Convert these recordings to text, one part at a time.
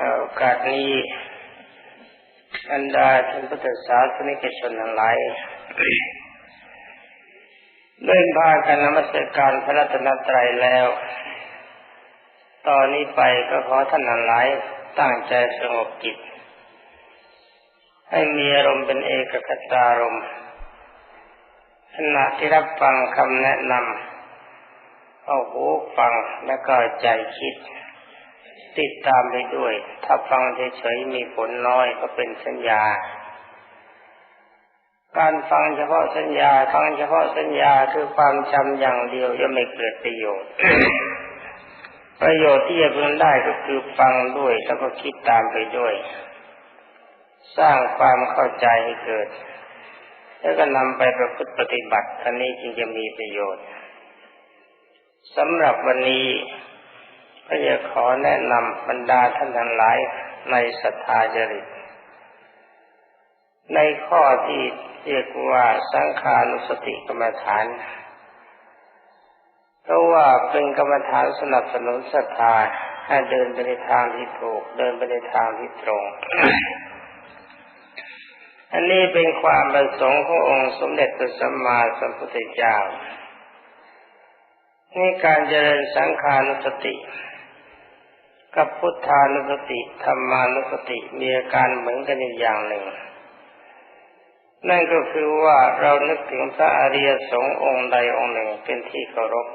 โอกาสนี้อันดาท่านพุทธศาสนิกชนทั้งหลายเดินพากันนมัสการพระรัตนตรัยแล้ว ตอนนี้ไปก็ขอท่านทั้งหลายตั้งใจสงบจิต ให้มีอารมณ์เป็นเอกคตารมณ์ขณะที่รับฟังคำแนะนำเอาหูฟังแล้วก็ใจคิด ติดตามไปด้วย ถ้าฟังเฉยๆมีผลน้อยก็เป็นสัญญา การฟังเฉพาะสัญญาฟังเฉพาะสัญญาคือความจำอย่างเดียวยังไม่เกิดประโยชน์ ประโยชน์ที่จะพึงได้ก็คือฟังด้วยแล้วก็คิดตามไปด้วย สร้างความเข้าใจให้เกิด แล้วก็นำไปประพฤติปฏิบัติอันนี้จึงจะมีประโยชน์สำหรับวันนี้ ก็จะขอแนะนำบรรดาท่านทั้งหลายในศรัทธาจริต ในข้อที่เรียกว่าสังขานุสติกรรมฐาน เพราะว่าเป็นกรรมฐานสนับสนุนศรัทธาให้เดินไปในทางที่ถูก เดินไปในทางที่ตรง อันนี้เป็นความประสงค์ขององค์สมเด็จพระสัมมาสัมพุทธเจ้าในการเจริญสังขานุสติ กับพุทธานุสติธรรมานุสติมีอาการเหมือนกันอย่างหนึ่ง นั่นก็คือว่าเรานึกถึงพระอริยสงฆ์องค์ใดองค์หนึ่งเป็นที่เคารพ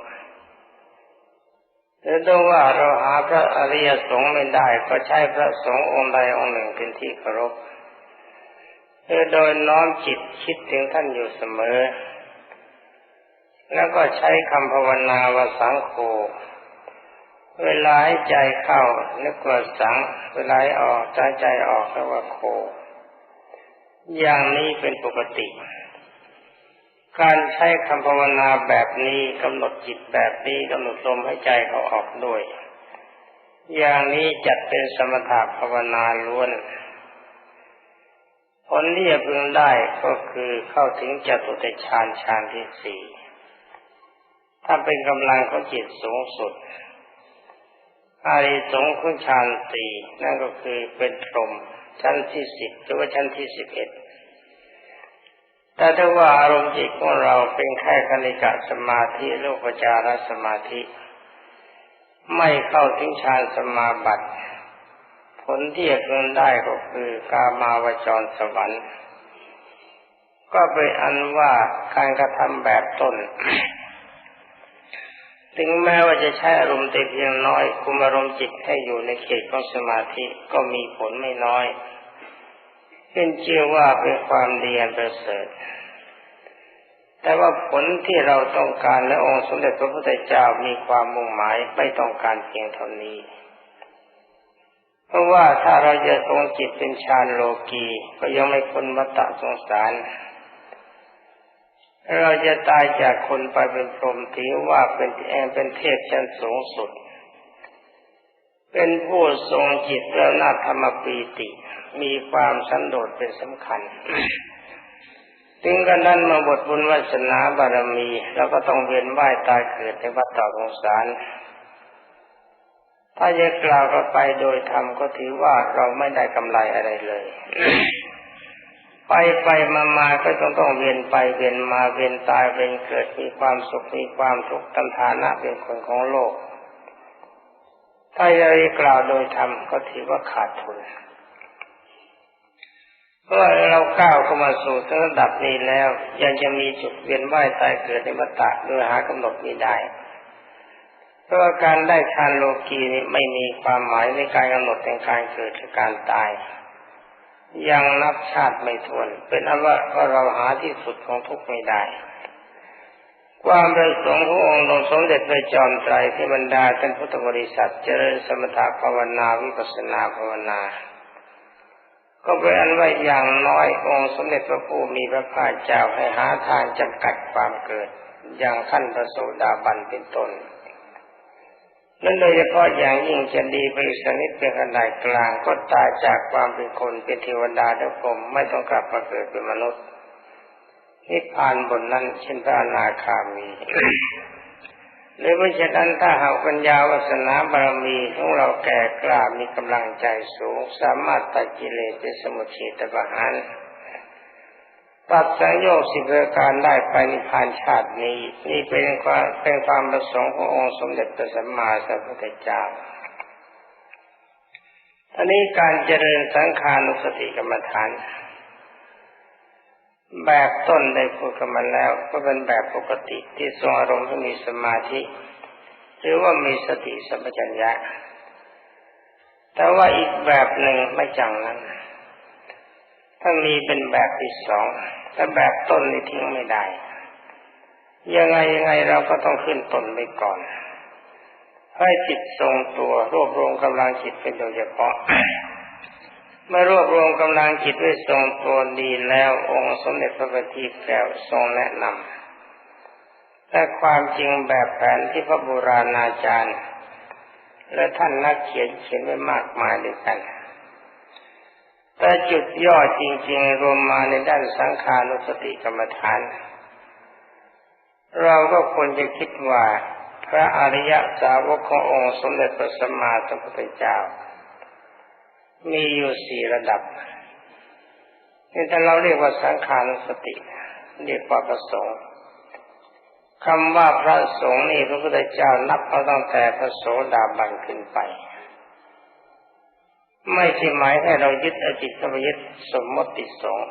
หรือดูว่าเราหาพระอริยสงฆ์ไม่ได้ก็ใช้พระสงฆ์องค์ใดองค์หนึ่งเป็นที่เคารพโดยน้อมจิตคิดถึงท่านอยู่เสมอ แล้วก็ใช้คำภาวนาว่าสังโฆ เวลาให้ใจเข้านึกว่าสัง เวลาให้ออกใจใจออกก็ว่าโค อย่างนี้เป็นปกติ การใช้คำภาวนาแบบนี้กำหนดจิตแบบนี้กำหนดลมให้ใจเขาออกด้วย อย่างนี้จัดเป็นสมถะภาวนาล้วนผลที่จะพึงได้ก็คือเข้าถึงจตุตฌานฌานที่สี่ถ้าเป็นกำลังของจิตสูงสุด อาริสงขุฌานสี่นั่นก็คือเป็นพรหมชั้นที่สิบหรือว่าชั้นที่สิบเอ็ดแต่ถ้าว่าอารมณ์จิตของเราเป็นแค่คณิกะสมาธิโลกจารสมาธิ ไม่เข้าถึงฌานสมาบัติผลที่จะเกินได้ก็คือกามาวจรสวรรค์ ก็เป็นอันว่าการกระทำแบบต้น ถึงแม้ว่าจะใช้อารมณ์แต่เพียงน้อย คุมอารมณ์จิตให้อยู่ในเขตของสมาธิก็มีผลไม่น้อยเป็นเชื่อว่าเป็นความดีอันประเสริฐแต่ว่าผลที่เราต้องการและองค์สมเด็จพระพุทธเจ้ามีความมุ่งหมายไม่ต้องการเพียงเท่านี้ เพราะว่าถ้าเราจะทรงจิตเป็นฌานโลกีก็ยังไม่พ้นวัฏสงสาร เราจะตายจากคนไปเป็นพรหมถือว่าเป็นแอมเป็นเทพชั้นสูงสุด เป็นผู้ทรงจิตแล้วนาธรรมปีติ มีความสันโดษเป็นสำคัญ ถึงกันนั้นมาบทบุญวาสนาบารมีเราก็ต้องเวียนว่ายตายเกิดในวัฏฏะสงสาร ถ้าจะกล่าวกันไปโดยธรรมก็ถือว่าเราไม่ได้กำไรอะไรเลย ไปไปมามาก็ต้องต้องเวียนไปเวียนมาเวียนตายเวียนเกิดมีความสุขมีความทุกข์ตามฐานะเป็นคนของโลก ถ้าจะกล่าวโดยธรรมก็ถือว่าขาดทุนเพราะเราก้าวเข้ามาสู่ระดับนี้แล้ว ยังจะมีจุดเวียนว่ายตายเกิดในวัฏฏะโดยหากำหนดไม่ได้ เพราะการได้ฌานโลกีนี้ไม่มีความหมายในการกำหนดในการเกิดหรือการตาย ยังนับชาติไม่ทวน เป็นอว่าว่าเราหาที่สุดของทุกไม่ได้ ความประสงค์ขององค์งสมเด็จพระจอมไตรที่บรรดาท่านพุทธบริษัทเจริญสมถะภาวนาวิปัสนาภาวนา ก็เป็นอันว่าอย่างน้อยองค์สมเด็จพระผู้มีพระภาคเจ้าให้หาทางจำกัดความเกิด อย่างขั้นพระโสดาบันเป็นต้น นั่นโดยเฉพาะอย่างยิ่งจะดีไปสนิทเป็นขนาดกลางก็ตายจากความเป็นคนเป็นเทวดาทุกผมไม่ต้องกลับมาเกิดเป็นมนุษย์นิพพานบนนั้นเช่นพระอนาคามีหรือไม่เช่นนั้นถ้าหากปัญญาวาสนาบารมีของเราแก่กล้ามีกำลังใจสูง สามารถตัดกิเลสเป็นสมุทเฉตประหาร ตัดสังโยชน์สิบประการได้ไปนิพพานชาตินี้ นี่เป็นความเป็นความประสงค์ขององค์สมเด็จพระสัมมาสัมพุทธเจ้าท่านี้การเจริญสังขานุสติกรรมฐาน แบบต้นได้พูดกันมาแล้ว ก็เป็นแบบปกติที่ทรงอารมณ์ที่มีสมาธิ หรือว่ามีสติสัมปชัญญะแต่ว่าอีกแบบหนึ่งไม่จังนั้น ถ้ามีเป็นแบบที่สองแต่แบบต้นนี่ทิ้งไม่ได้ ยังไงยังไงเราก็ต้องขึ้นต้นไปก่อน ให้จิตทรงตัวรวบรวมกำลังจิตเป็นโดยเฉพาะ เมื่อรวบรวมกำลังจิตไว้ทรงตัวดีแล้วองค์สมเด็จพระบัณฑิตแก้วทรงแนะนำแต่ความจริงแบบแผนที่พระโบราณอาจารย์ และท่านนักเขียนเขียนไว้มากมายด้วยกัน แต่จุดย่อจริง ๆ รวมมาในด้านสังขานุสติกรรมฐาน เราก็ควรจะคิดว่า พระอริยสาวกขององค์สมเด็จพระสัมมาสัมพุทธเจ้า มีอยู่สี่ระดับนี่ถ้าเราเรียกว่าสังขานุสติ เรียกว่าประสงค์คำว่าพระสงฆ์นี่พระพุทธเจ้านับมาตั้งแต่พระโสดาบันขึ้นไป ไม่ใช่หมายให้เรายึดอจิตก็ไปยึดสมมติสอง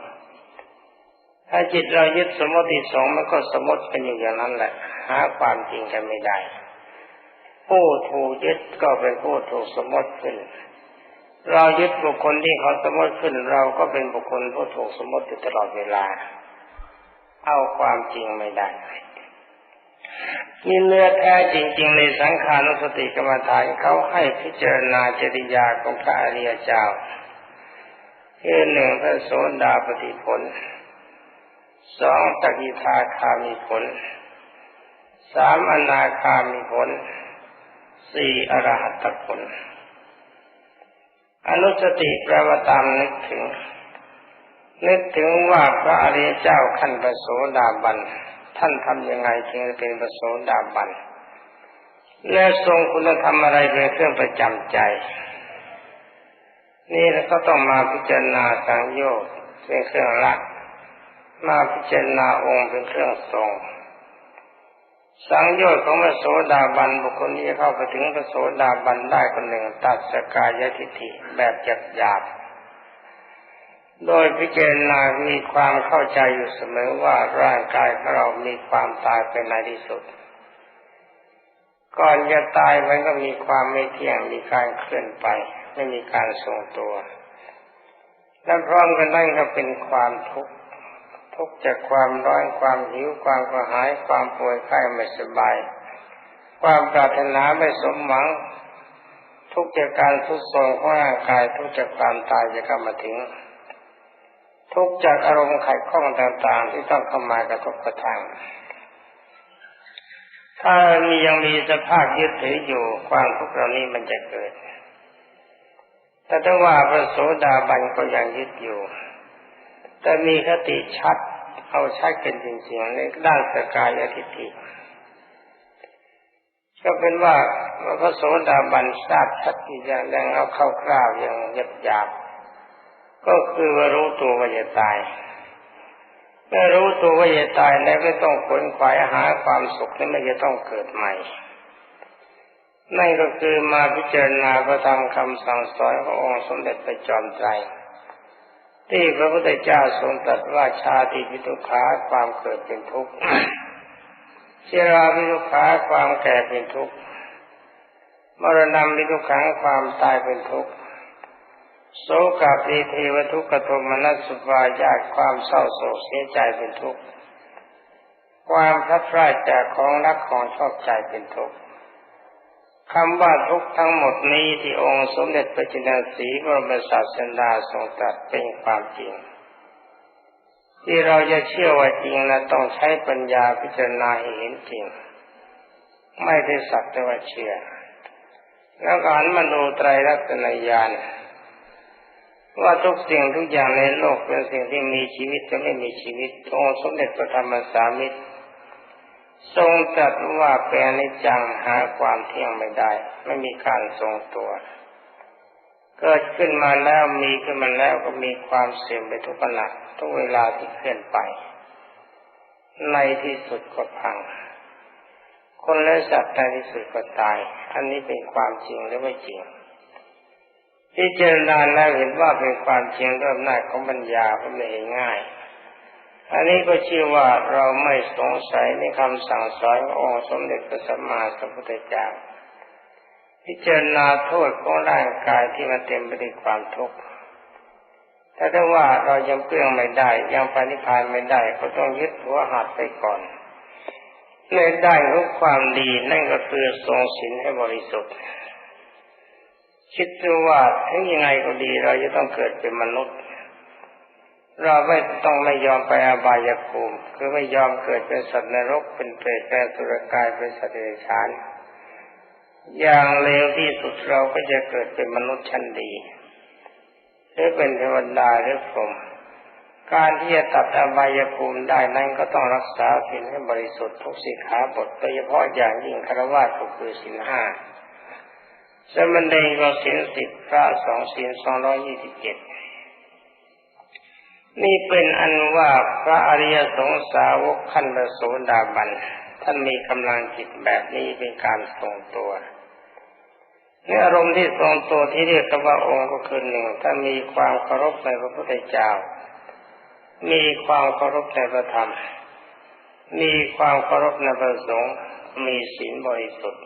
ถ้าจิตเรายึดสมมติสองมันก็สมมติกันอยู่อย่างนั้นแหละ หาความจริงกันไม่ได้ ผู้ถูกยึดก็เป็นผู้ถูกสมมติขึ้น เรายึดบุคคลที่เขาสมมติขึ้น เราก็เป็นบุคคลผู้ถูกสมมติอยู่ตลอดเวลา เอาความจริงไม่ได้ นี่เนื้อแท้จริง ๆ ในสังขานุสติกรรมฐานเขาให้พิจารณาจริยาของพระอริยเจ้าคือหนึ่งพระโสดาปฏิผลสองตกิทาคามีผลสามอนาคามีผลสี่อรหัตผล อนุสติแปลว่าตามนึกถึง นึกถึงว่าพระอริยเจ้าขั้นประโสดาบัน ท่านทำยังไงจึงจะเป็นประโสดาบัน และทรงคุณธรรมอะไรเป็นเครื่องประจำใจ นี่แล้วก็ต้องมาพิจารณาสังโยชน์เป็นเครื่องละมาพิจารณาองค์เป็นเครื่องทรง สังโยชน์ของพระโสดาบันบุคคลที่เข้าไปถึงพระโสดาบันได้คนหนึ่งตัดสกายทิฏฐิแบบจับหยาบ โดยพิจารณามีความเข้าใจอยู่เสมอว่าร่างกายของเรามีความตายเป็นในที่สุด ก่อนจะตายมันก็มีความไม่เที่ยงมีการเคลื่อนไป ไม่มีการทรงตัว และพร้อมกันนั่นก็เป็นความทุกข์ทุกข์จากความร้อนความหิวความกระหายความป่วยไข้ไม่สบาย ความปรารถนาไม่สมหวัง ทุกข์จากการทุดโทรมของร่างกายทุกข์จากความตายจะเข้ามาถึง ทุกจากอารมณ์ขัดข้องต่าง ๆ ที่ต้องเข้ามากระทบกระทั่งถ้ามียังมีสภาพยึดถืออยู่ความทุกข์เหล่านี้มันจะเกิด แต่ถ้าว่าพระโสดาบันก็ยังยึดอยู่ แต่มีคติชัด เอาชัดกันจริงๆในด้านสกายทิฏฐิก็เป็นว่าพระโสดาบันทราบชัดอย่างแรงเอาเข้าคร่าวอย่างหยาบหยาบ ก็คือว่ารู้ตัวว่าจะตายเมื่อรู้ตัวว่าจะตายแล้วไม่ต้องขนขวายหาความสุขนี่ไม่จะต้องเกิดใหม่นั่นก็คือมาพิจารณาพระธรรมคำสั่งสอนขององค์สมเด็จพระจอมไตรที่พระพุทธเจ้าทรงตรัสว่าชาติพิทุขาความเกิดเป็นทุกข์เชราพิทุขาความแก่เป็นทุกข์มรณะพิทุขังความตายเป็นทุกข์ โสกาปีเทวทุกขโทมนัสสุภายากความเศร้าโศกเสียใจเป็นทุกข์ ความพัดพรากจากของรักของชอบใจเป็นทุกข์คำว่าทุกทั้งหมดนี้ที่องค์สมเด็จพระจินสีบรมศาสดาทรงตรัสเป็นความจริง ที่เราจะเชื่อว่าจริงนะต้องใช้ปัญญาพิจารณาเห็นจริง ไม่ได้สักแต่ว่าเชื่อ แล้วการมโนไตรลักษณญาณ ว่าทุกสิ่งทุกอย่างในโลกเป็นสิ่งที่มีชีวิตจะไม่มีชีวิตองค์สมเด็จพระธรรมสามิตรทรงตรัสว่าเป็นอนิจังหาความเที่ยงไม่ได้ ไม่มีการทรงตัว เกิดขึ้นมาแล้วมีขึ้นมาแล้วก็มีความเสื่อมไปทุกขณะทุกเวลาที่เคลื่อนไป ในที่สุดก็พัง คนและสัตว์ในที่สุดก็ตาย อันนี้เป็นความจริงหรือไม่จริง ที่เจรณาแล้วเห็นว่าเป็นความจริงเริ่มหน้าของปัญญาก็ไม่เห็นง่าย อันนี้ก็ชื่อว่าเราไม่สงสัยในคำสั่งสอนขององค์สมเด็จพระสัมมาสัมพุทธเจ้า พิจารณาโทษของร่างกายที่มันเต็มไปด้วยความทุกข์ถ้าได้ว่าเรายังเปลื้องไม่ได้ ยังปฏิพานไม่ได้ ก็ต้องยึดหัวหัดไปก่อนในได้ของความดีนั่นก็คือทรงศีลให้บริสุทธิ์ คิดดูว่าถึงยังไงก็ดีเราจะต้องเกิดเป็นมนุษย์ เราไม่ต้องไม่ยอมไปอบายภูมิคือไม่ยอมเกิดเป็นสัตว์นรกเป็นเปรตเป็นสุรกายเป็นสัตว์เดรัจฉาน อย่างเลวที่สุดเราก็จะเกิดเป็นมนุษย์ชั้นดีหรือเป็นเทวดาหรือพรหมการที่จะตัดอบายภูมิได้นั้นก็ต้องรักษาศีลให้บริสุทธิ์ทุกสิกขาบทโดยเฉพาะอย่างยิ่งคารวะก็คือศีลห้า สมณเณรก็ศีลสิบพระสองศีลสองร้อยยี่สิบเจ็ดนี่เป็นอันว่าพระอริยสงสาวกขั้นประโสดาบัน ท่านมีกำลังจิตแบบนี้เป็นการทรงตัวในอารมณ์ที่ทรงตัวที่เรียกกันว่าองค์ก็คือหนึ่งท่ามีความเคารพในพระพุทธเจ้า มีความเคารพในพระธรรม มีความเคารพในพระสงฆ์มีศีลบริสุทธิ์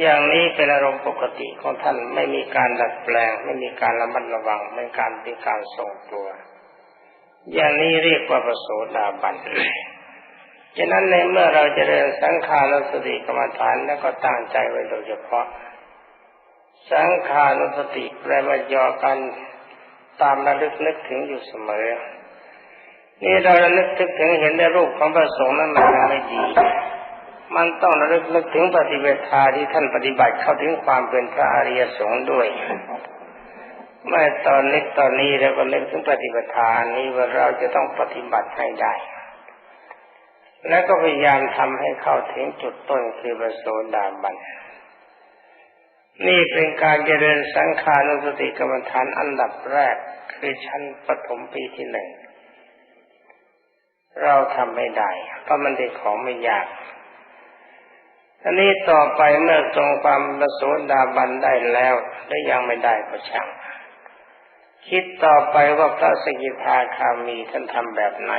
อย่างนี้เป็นอารมณ์ปกติของท่านไม่มีการดัดแปลง ไม่มีการระมัดระวังไม่การเป็นการทรงตัว อย่างนี้เรียกว่าประโสดาบันฉะนั้นในเมื่อเราจเจริญสังขารสติกรรมฐานแล้วก็ตั้งใจไว้โดยเฉพาะ สังขารสติแปลว่ายอกันตามระลึกนึกถึงอยู่เสมอ นี่เราระลึกนึกถึงเห็นในรูปของพระสงฆ์นั้นมันไม่ดี มันต้องระลึกนึกถึงปฏิเวทาที่ท่านปฏิบัติเข้าถึงความเป็นพระอริยสงฆ์ด้วยเมื่อตอนนี้ตอนนี้เราก็นึกถึงปฏิปทานี้ว่าเราจะต้องปฏิบัติให้ได้ แล้วก็พยายามทำให้เข้าถึงจุดต้นคือประโสดาบัน นี่เป็นการเจริญสังขารุสติกรรมฐานอันดับแรกคือชั้นปฐมปีที่หนึ่ง เราทำไม่ได้ เพราะมันเป็นของไม่ยาก อันนี้ต่อไปเมื่อทรงความประโสดาบันได้แล้วได้ยังไม่ได้ก็ช่าง คิดต่อไปว่าพระสกิทาคามีท่านทำแบบไหน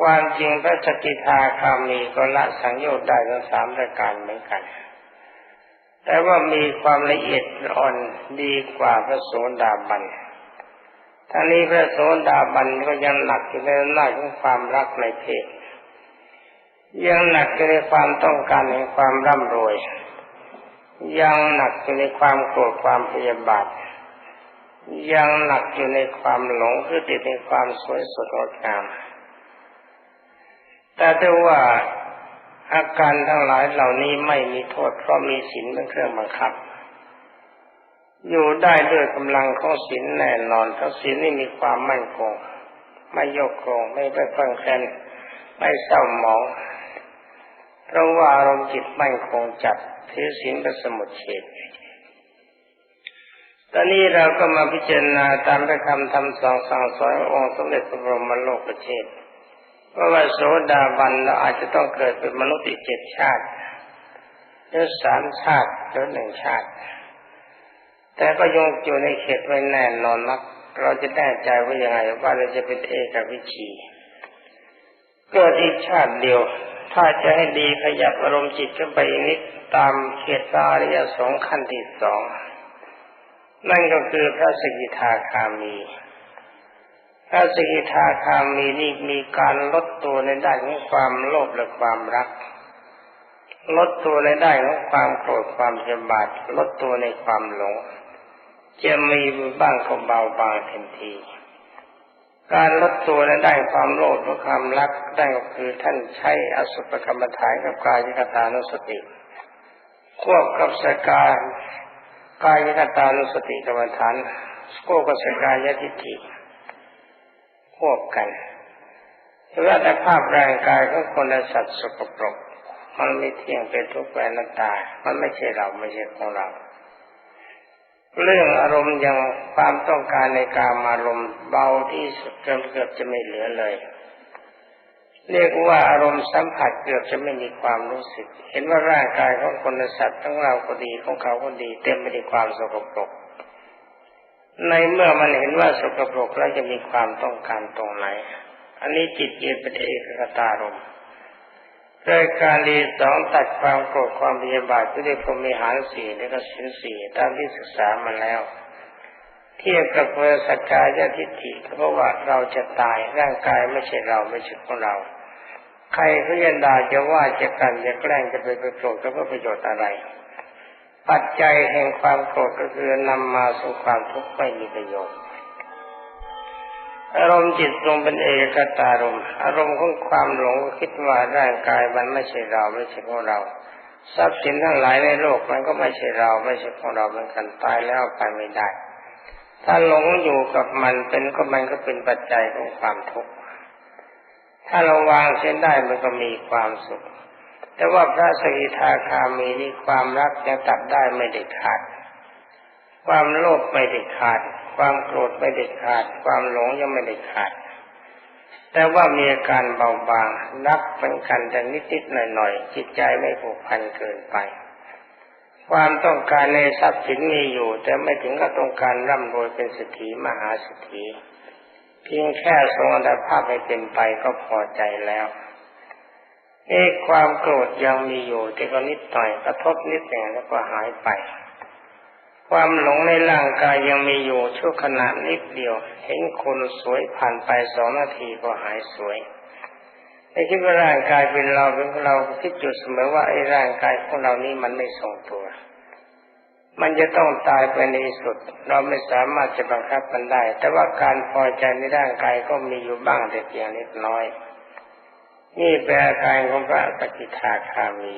ความจริงพระสกิทาคามีก็ละสังโยชน์ได้ทั้งสามประการเหมือนกัน แต่ว่ามีความละเอียดอ่อนดีกว่าพระโสดาบันทั้งนี้พระโสดาบันก็ยังหนักอยู่ในหน้าของความรักในเพศ ยังหนักอยู่ในความต้องการในความร่ำรวย ยังหนักอยู่ในความโกรธความพยาบาทยังหนักอยู่ในความหลงคือติดในความสวยสดงดงาม แต่ถ้าว่าอาการทั้งหลายเหล่านี้ไม่มีโทษเพราะมีศีลเป็นเครื่องบังคับ อยู่ได้ด้วยกำลังของศีลแน่นอนเพราะศีลนี่มีความมั่นคง ไม่โยกโครงไม่ไปฟังแคลนไม่เศร้าหมอง เพราะว่าอารมณ์จิตมั่นคงจัดถือศีลเป็นสมุดเฉดตอนนี้เราก็มาพิจารณาตามพระคำทำสองสั่งสอนองค์สมเด็จพระบรมโลกประเทศพราะว่าโสดาบันเราอาจจะต้องเกิดเป็นมนุษย์อีกเจ็ดชาติหรือสามชาติหรือหนึ่งชาติ แต่ก็ยงอยู่ในเขตไว้แน่นอนนัก เราจะแน่ใจว่ายังไงว่าเราจะเป็นเอกวิชี เกิดอีกชาติเดียว ถ้าจะให้ดีขยับอารมณ์จิตขึ้นไปนิดตามเขตตาริยสองขั้นที่สองนั่นก็คือพระสกิทาคามี พระสกิทาคามีนี่มีการลดตัวในด้านของความโลภและความรัก ลดตัวในด้านของความโกรธความเจ็บาดลดตัวในความหลง จะมีบ้างก็เบาบางทันที การลดตัวในด้ความโลภและความรักได้ก็คือท่านใช้อสุภกรรมฐานกับกายยกตานุสติ ควบกับสกายกายยกตานุสติกรรมฐานควบกับสกายยทิฏฐิควบกันแต่ว่าแต่ภาพร่างกายของคนและสัตว์สกปรก มันไม่เที่ยงเป็นทุกข์เป็นนัตตา มันไม่ใช่เราไม่ใช่ของเรา เรื่องอารมณ์อย่างความต้องการในการมารมณ์เบาที่สุดจนเกือบจะไม่เหลือเลย เรียกว่าอารมณ์สัมผัสเกือบจะไม่มีความรู้สึก เห็นว่าร่างกายของคนสัตว์ทั้งเราก็ดีของเขาก็ดีเต็มไปด้วยความสกปรก ในเมื่อมันเห็นว่าสกปรกแล้วจะมีความต้องการตรงไหน อันนี้จิตเย็นเป็นเอกคตารมณ์ รายการดีสองตัดความโกรธความพยาบาทด้วยพรมิหารสี่และก็สินสี่ตามที่ศึกษามาแล้ว เทียบกับเพอสกายทิฏฐิเพราะว่าเราจะตายร่างกายไม่ใช่เราไม่ใช่ของเรา ใครเขายันด่าจะว่าจะกันจะแกล้งจะไปไปโกรธก็เพื่อประโยชน์อะไร ปัจจัยแห่งความโกรธก็คือนำมาสู่ความทุกข์ไม่มีประโยชน์ อารมณ์จิตทรงเป็นเอกตารมณ์อารมณ์ของความหลงคิดว่าร่างกายมันไม่ใช่เราไม่ใช่ของเรา ทรัพย์สินทั้งหลายในโลกมันก็ไม่ใช่เราไม่ใช่ของเราเหมือนกันตายแล้วไปไม่ได้ ถ้าหลงอยู่กับมันเป็นก็มันก็เป็นปัจจัยของความทุกข์ถ้าเราวางเส้นได้มันก็มีความสุข แต่ว่าพระสกิทาคามีนี่ความรักยังตัดได้ไม่ได้ขาด ความโลภไม่ได้ขาด ความโกรธไม่ได้ขาด ความหลงยังไม่ได้ขาด แต่ว่ามีอาการเบาบางรักเป็นกันแต่นิดๆหน่อยๆจิตใจไม่ผูกพันเกินไป ความต้องการในทรัพย์สินมีอยู่ แต่ไม่ถึงกับต้องการร่ำรวยเป็นเศรษฐีมหาเศรษฐีเพียงแค่ทรงอัตภาพให้เป็นไปก็พอใจแล้วเอ้ความโกรธยังมีอยู่แต่ก็นิดหน่อยกระทบนิดหนึ่งแล้วก็หายไป ความหลงในร่างกายยังมีอยู่ชั่วขณะนิดเดียว เห็นคนสวยผ่านไปสองนาทีก็หายสวยไอ้คิดว่าร่างกายเป็นเราเป็นเราคิดจุดเสมอว่าไอ้ร่างกายของเรานี้มันไม่ทรงตัว มันจะต้องตายไปในที่สุด เราไม่สามารถจะบังคับมันได้ แต่ว่าการพอใจในร่างกายก็มีอยู่บ้างแต่เพียงเล็กน้อย นี่เป็นอาการของพระปฏิทาคามี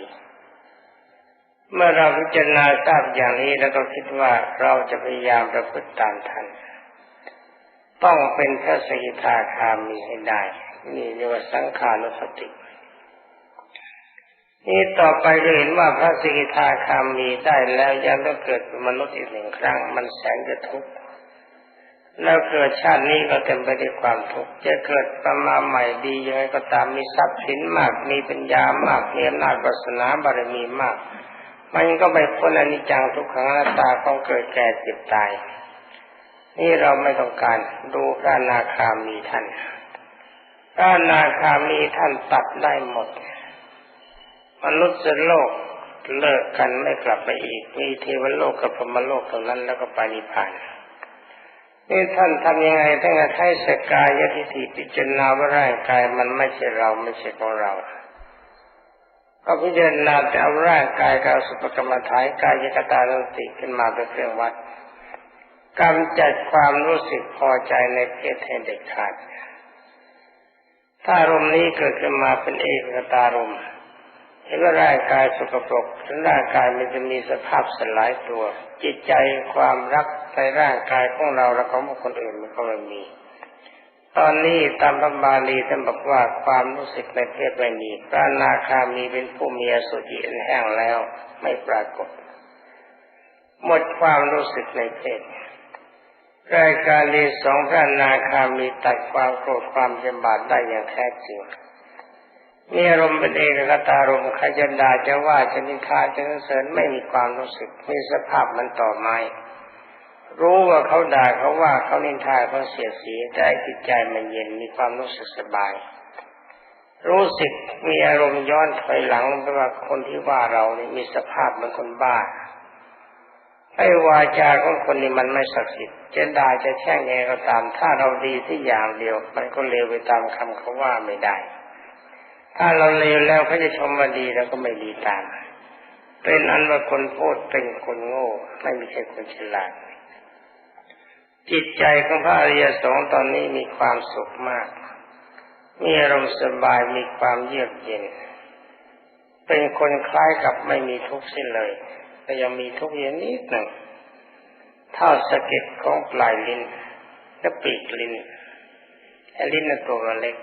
เมื่อเราพิจารณาทราบอย่างนี้แล้วก็คิดว่าเราจะพยายามประพฤติตามทันต้องเป็นพระสกิทาคามีให้ได้ นี่เรียกว่าสังขานุสติ นี่ต่อไปก็เห็นว่าพระสกิทาคามีได้แล้วยังต้องเกิดเป็นมนุษย์อีกหนึ่งครั้ง มันแสนจะทุกข์แล้วเกิดชาตินี้ก็เต็มไปด้วยความทุกข์จะเกิดประมาใหม่ดียังไงก็ตามมีทรัพย์สินมาก มีปัญญามากมีอำนาจวาสนาบารมีมากมั มันก็ไม่พ้นอนิจจังทุกขังอนัตตาต้องเกิดแก่เจ็บตาย นี่เราไม่ต้องการดูพระนาคามีท่านพระนาคามีท่านตัดได้หมด มนุษย์โลกเลิกกันไม่กลับไปอีก มีเทวโลกกับพรมโลกเท่านั้นแล้วก็ไปนิพานนี่ท่านทำยังไงท่านใช้สกายทิฏฐิพิจารณาว่าร่างกายมันไม่ใช่เราไม่ใช่ของเรา ก็พิจารณาแต่เอาร่างกายกับสุปกรรมฐานกายยกตาลติขึ้นมาเป็นเครื่องวัดกำจัดความรู้สึกพอใจในเพศให้เด็ดขาด ถ้ารมนี้เกิดขึ้นมาเป็นเอกตารมเห็นว่าร่างกายสกปรกร่างกายมันจะมีสภาพสลายตัว จิตใจความรักในร่างกายของเราและของบุคคลอื่นมันก็ไม่มี ตอนนี้ตามพระบาลีท่านบอกว่าความรู้สึกในเพศไม่มีพระนาคามีเป็นผู้มีอสุจิแห้งแล้วไม่ปรากฏ หมดความรู้สึกในเพศรายการนี้สองพระนาคามีตัดความโกรธความจำบาดได้อย่างแท้จริงมีอารมณ์เป็นเอกคตารมณ์ใครจะด่าจะว่าจะนิทาจะเสริญไม่มีความรู้สึกมีสภาพมันต่อไม้ รู้ว่าเขาด่าเขาว่าเขานินทาเขาเสียสีแต่จิตใจมันเย็นมีความรู้สึกสบาย รู้สึกมีอารมณ์ย้อนถอยหลังเพราะว่าคนที่ว่าเรานี่มีสภาพเหมือนคนบ้าไอ้วาจาของคนนี้มันไม่ศักดิ์สิทธิ์จะด่าจะแช่งยังไงก็ตาม ถ้าเราดีที่อย่างเดียว มันก็เลวไปตามคำเขาว่าไม่ได้ ถ้าเราเลวแล้วเขาจะชมว่าดีเราก็ไม่ดีตาม เป็นอันว่าคนพูดเป็นคนโง่ ไม่มีใช่คนฉลาด จิตใจของพระอริยสงฆ์ตอนนี้มีความสุขมาก มีอารมณ์สบายมีความเยือกเย็น เป็นคนคล้ายกับไม่มีทุกข์สิ้นเลย แต่ยังมีทุกข์อยู่นิดหนึ่งเท่าสะเก็ดของปลายลิ้นและปีกลิ้นลิ้นตัวเล็ก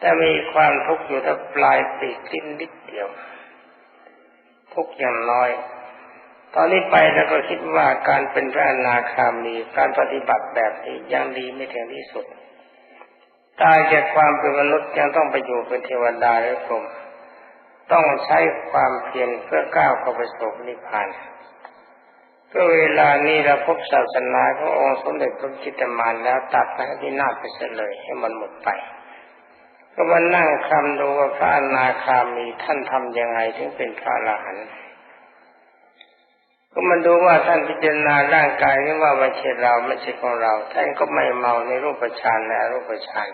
แต่มีความทุกข์อยู่ที่ปลายปีกลิ้นนิดเดียว ทุกข์อย่างน้อย ตอนนี้ไปแล้วก็คิดว่าการเป็นพระอนาคามีการปฏิบัติแบบนี้ยังดีไม่ถึงที่สุด ตายจากความเป็นมนุษย์ยังต้องไปอยู่เป็นเทวดาหรือพรหมต้องใช้ความเพียรเพื่อก้าวเข้าไปสู่นิพพานก็เวลานี้เราพบศาสนาขององค์สมเด็จพระจิตมานแล้วตัดไปที่หน้าไปเสเลยให้มันหมดไป ก็มานั่งคำดูว่าพระอนาคามีท่านทำยังไงถึงเป็นพระอรหันต์ ก็มันดูว่าท่านพิจารณาร่างกายนี้ว่าไม่ใช่เราไม่ใช่ของเรา ท่านก็ไม่เมาในรูปฌานและรูปฌาน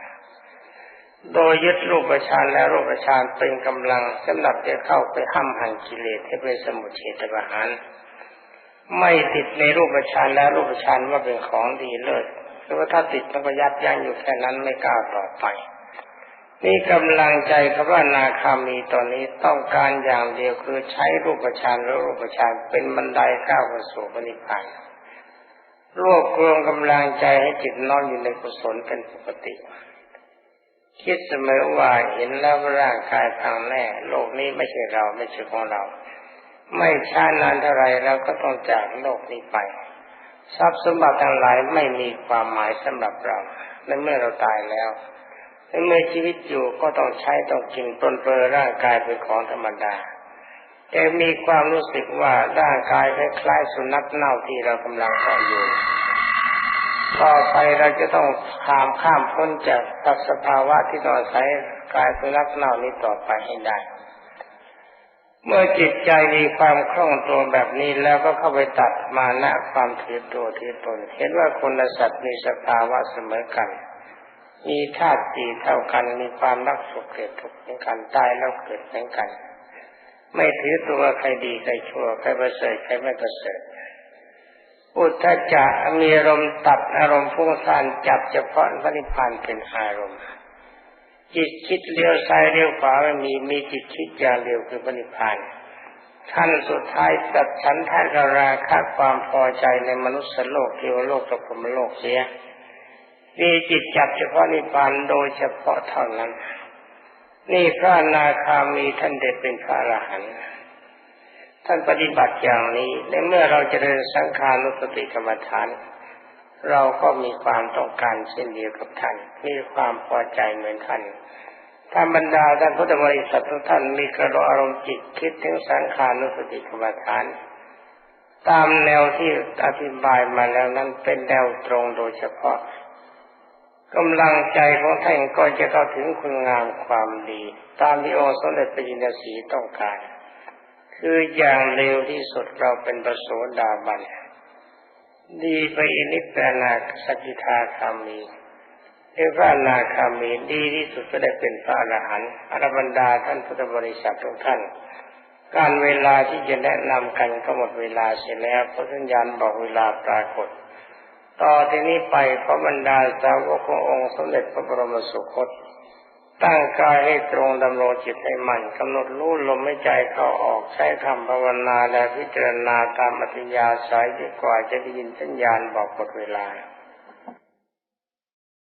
โดยยึดรูปฌานและรูปฌานเป็นกำลังสำหรับจะเข้าไปห้ำหันกิเลสให้เป็นสมุทเฉตประหารไม่ติดในรูปฌานและรูปฌานว่าเป็นของดีเลิศเพราะว่าถ้าติดมันก็ยับยั้งอยู่แค่นั้นไม่กล้าต่อไป นี่กำลังใจคำว่านาคามีตอนนี้ต้องการอย่างเดียวคือใช้รูปฌานและรูปฌานเป็นบันไดก้าวไปสู่ปณิพานรวบรวมกำลังใจให้จิตน้อมอยู่ในกุศลเป็นปกติ คิดเสมอว่าเห็นแล้วร่างกายพังแน่โลกนี้ไม่ใช่เราไม่ใช่ของเรา ไม่ช้านานเท่าไรเราก็ต้องจากโลกนี้ไป ทรัพย์สมบัติทั้งหลายไม่มีความหมายสำหรับเราในเมื่อเราตายแล้ว เมื่อชีวิตอยู่ก็ต้องใช้ต้องกินปนเปื้อร่างกายเป็นของธรรมดา แต่มีความรู้สึกว่าร่างกายคล้ายๆสุนัขเน่าที่เรากำลังเกาอยู่ ต่อไปเราจะต้องข้ามข้ามพ้นจากสภาวะที่ต้องอาศัยกายสุนัขเน่านี้ต่อไปให้ได้ เมื่อจิตใจมีความคล่องตัวแบบนี้แล้วก็เข้าไปตัดมานะความถือตัวถือตนเห็นว่าคนละสัตว์มีสภาวะเสมอกัน มีธาตุสีเท่ากันมีความรักสุขเกิดทุกข์เหมือนกันตายแล้วเกิดเหมือนกัน ไม่ถือตัวใครดีใครชั่วใครประเสริฐใครไม่ประเสริฐอุทธจะมีอารมณ์ตัดอารมณ์ฟุ้งซ่านจับเฉพาะพระนิพพานเป็นอารมณ์ จิตคิดเลี้ยวซ้ายเลี้ยวขวาไม่มีมีจิตคิดอย่างเดียวคือปณิพานท่านสุดท้ายตัดฉันทากราคะความพอใจในมนุษย์โลกเทวโลกกับพรมโลกเสีย มีจิตจับเฉพาะนิพพานโดยเฉพาะเท่านั้น นี่พระนาคามีท่านเด็ดเป็นพระอรหันต์ท่านปฏิบัติอย่างนี้ในเมื่อเราจะเริญสังขารุสติกรรมฐาน เราก็มีความต้องการเช่นเดียวกับท่าน มีความพอใจเหมือนท่านถ้าบรรดาท่านพุทธบริษัททุกท่านมีกระโดอารมณ์จิตคิดถึงสังขานุสติกรรมฐาน ตามแนวที่อธิบายมาแล้วนั้นเป็นแนวตรงโดยเฉพาะ กำลังใจของท่านก็จะเข้าถึงคุณงามความดี ตามที่องค์สมเด็จพระจินสีต้องการ คืออย่างเร็วที่สุดเราเป็นประโสดาบัน ดีไปอินิปนาสกิทาคามีเอพระนาคามีดีที่สุดก็ได้เป็นพระอรหันต์อรบรรดาท่านพุทธบริษัททุกท่าน การเวลาที่จะแนะนำกันก็หมดเวลาเสร็จแล้วพระสัญญาณบอกเวลาปรากฏ ต่อที่นี้ไปพระบรรดาสาวกขององค์สมเด็จพระบรมสุคต ตั้งกายให้ตรงดำรงจิตให้มันกำหนดรู้ลมไม่ใจเข้าออกใช้คำภาวนาและพิจารณาตามอัธยาศัยดีกว่าจะได้ยินสัญญาณบอกหมดเวลา